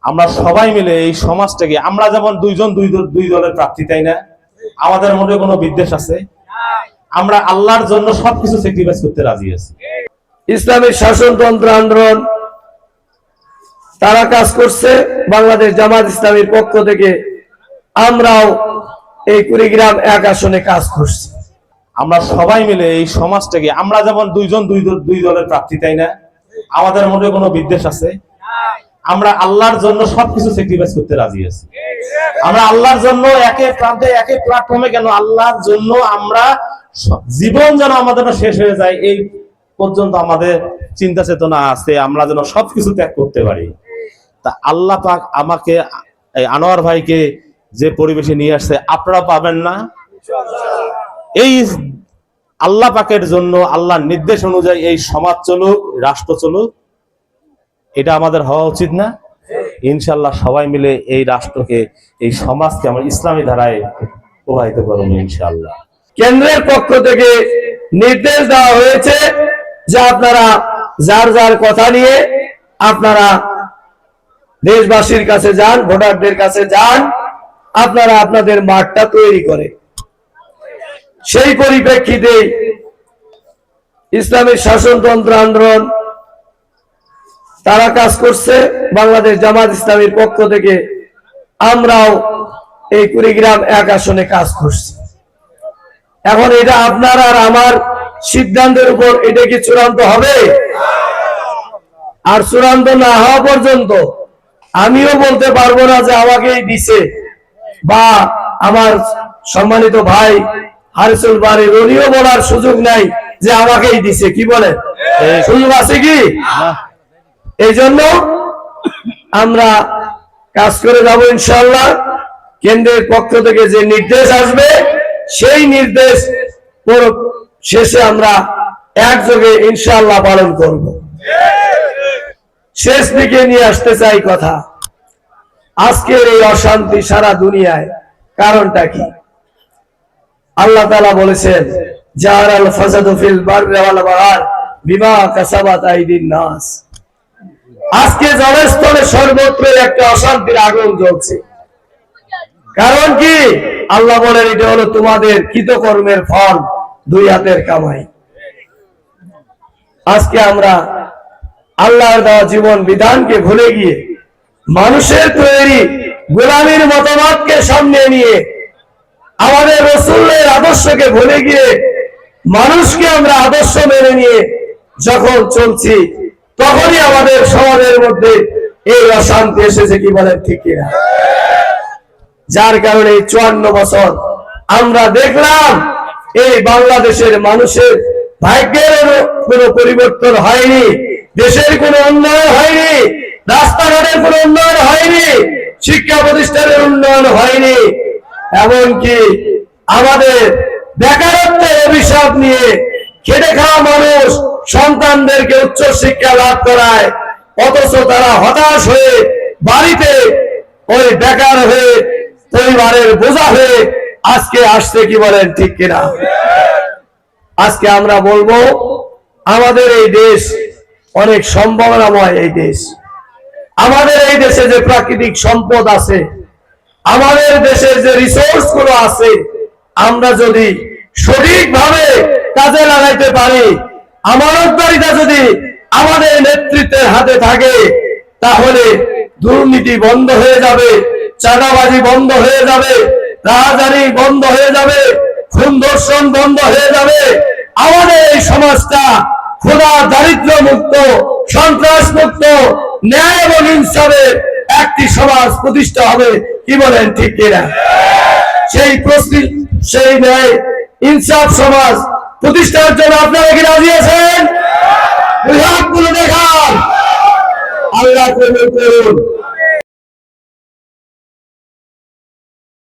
আমরা সবাই মিলে এই সমাজটাকে আমরা যেমন দুইজন দুই দল- দুই দলের প্রার্থী তাই না? আমাদের মধ্যে কোনো বিদ্বেষ আছে? আমরা আল্লাহর জন্য সবকিছু স্যাক্রিফাইস করতে রাজি আছি। ইসলামের শাসনতন্ত্র আন্দোলন তারা কাজ করছে বাংলাদেশ জামাত ইসলামের পক্ষ থেকে আমরাও এই কুড়িগ্রাম এক আসনে কাজ করছি। আমরা সবাই মিলে এই সমাজটাকে আমরা যেমন দুইজন দুই দল- দুই দলের প্রার্থী তাই না? আমাদের মধ্যে কোনো বিদ্বেষ আছে? আমরা আল্লাহর জন্য সবকিছু স্যাক্রিফাইস করতে রাজি আছি। আমরা আল্লাহর জন্য একে প্রান্তে, একে প্ল্যাটফর্মে কেন আল্লাহর জন্য আমরা জীবন যেন আমাদের শেষ হয়ে যায়, এই পর্যন্ত আমাদের চিন্তা চেতনা আছে, আমরা যেন সবকিছু ত্যাগ করতে পারি। তা আল্লাহ পাক আমাকে আনোয়ার ভাইকে যে পরিবেশে নিয়ে আসছে, আপনারা পাবেন না। এই আল্লাহ পাকের জন্য, আল্লাহর নির্দেশ অনুযায়ী এই সমাজ চলুক, রাষ্ট্র চলুক এটা আমাদের হওয়া উচিত না। ইনশাল্লাহ সবাই মিলে এই রাষ্ট্রকে, এই সমাজকে আমরা ইসলামী ধারায় প্রবাহিত করব ইনশাল্লাহ কেন্দ্রের পক্ষ থেকে নির্দেশ দেওয়া হয়েছে যে আপনারা যার যার কথা নিয়ে আপনারা দেশবাসীর কাছে যান, ভোটারদের কাছে যান, আপনারা আপনাদের মাঠটা তৈরি করে। সেই পরিপ্রেক্ষিতে ইসলামের শাসনতন্ত্র আন্দোলন তারা কাজ করছে বাংলাদেশ জামাত ইসলামের পক্ষ থেকে। আমরাও এই কুড়িগ্রাম এক আসনে কাজ করছি। এখন এটা আপনার আর আমার সিদ্ধান্তের উপর এটা কি চূড়ান্ত হবে? আর চূড়ান্ত না হওয়া পর্যন্ত আমিও বলতে পারব না যে আমাকেই দিছে বা আমার সম্মানিত ভাই হারিসুল বাড়ি রনিও বলার সুযোগ নাই যে আমাকেই দিছে। কি বলে সুযোগ আছে কি? এই জন্য আমরা কাজ করে যাব ইনশাল্লাহ কেন্দ্রের পক্ষ থেকে যে নির্দেশ আসবে, সেই নির্দেশ শেষে আমরা একযোগে ইনশাল্লাহ পালন করব। শেষ দিকে নিয়ে আসতে চাই কথা। আজকের এই অশান্তি সারা দুনিয়ায় কারণটা কি? আল্লাহ তালা বলেছেন যার আল ফাসাদু ফিল বিমা কাসাবাত আইদিন নাস। আজকে জলস্থলে সর্বত্র একটা অশান্তির আগুন জ্বলছে কারণ কি? আল্লাহ বলেন, এটা হলো তোমাদের কৃতকর্মের ফল, দুই হাতের কামাই। আজকে আমরা আল্লাহর দেওয়া জীবন বিধানকে ভুলে গিয়ে, মানুষের তৈরি গোলামীর মতামতকে সামনে নিয়ে, আমাদের রসুলের আদর্শকে ভুলে গিয়ে, মানুষকে আমরা আদর্শ মেনে নিয়ে যখন চলছি তখনই আমাদের সমাজের মধ্যে এই অশান্তি এসেছে কি বলেন ঠিক কিনা? যার কারণে এই চুয়ান্ন বছর আমরা দেখলাম এই বাংলাদেশের মানুষের ভাগ্যের কোনো পরিবর্তন হয়নি, দেশের কোনো উন্নয়ন হয়নি, রাস্তাঘাটের কোনো উন্নয়ন হয়নি, শিক্ষা প্রতিষ্ঠানের উন্নয়ন হয়নি। এমনকি আমাদের বেকারত্বের অভিশাপ নিয়ে খেটে খাওয়া মানুষ সন্তানদেরকে উচ্চ শিক্ষা লাভ করায়, অথচ তারা হতাশ হয়ে বাড়িতে ওই বেকার হয়ে পরিবারের বোঝা হয়ে আজকে আসছে কি বলেন ঠিক কিনা? আজকে আমরা বলব, আমাদের এই দেশ অনেক সম্ভাবনাময় এই দেশ। আমাদের এই দেশে যে প্রাকৃতিক সম্পদ আছে, আমাদের দেশের যে রিসোর্সগুলো আছে, আমরা যদি সঠিকভাবে কাজে লাগাইতে পারি। আমানতদারিতা যদি আমাদের নেতৃত্বের হাতে থাকে, তাহলে দুর্নীতি বন্ধ হয়ে যাবে, চাঁদাবাজি বন্ধ হয়ে যাবে, রাহাজানি বন্ধ হয়ে যাবে, খুন ধর্ষণ বন্ধ হয়ে যাবে। আমাদের এই সমাজটা খোদা দারিদ্র মুক্ত সন্ত্রাস মুক্ত ন্যায় এবং ইনসাফের একটি সমাজ প্রতিষ্ঠা হবে, কি বলেন ঠিক কিনা? সেই প্রস্তুতি সেই ন্যায়, ইনসাফ সমাজ প্রতিষ্ঠার জন্য আপনারা কি রাজি আছেন? বিভাগগুলো দেখান। আল্লাহ কবুল করুন।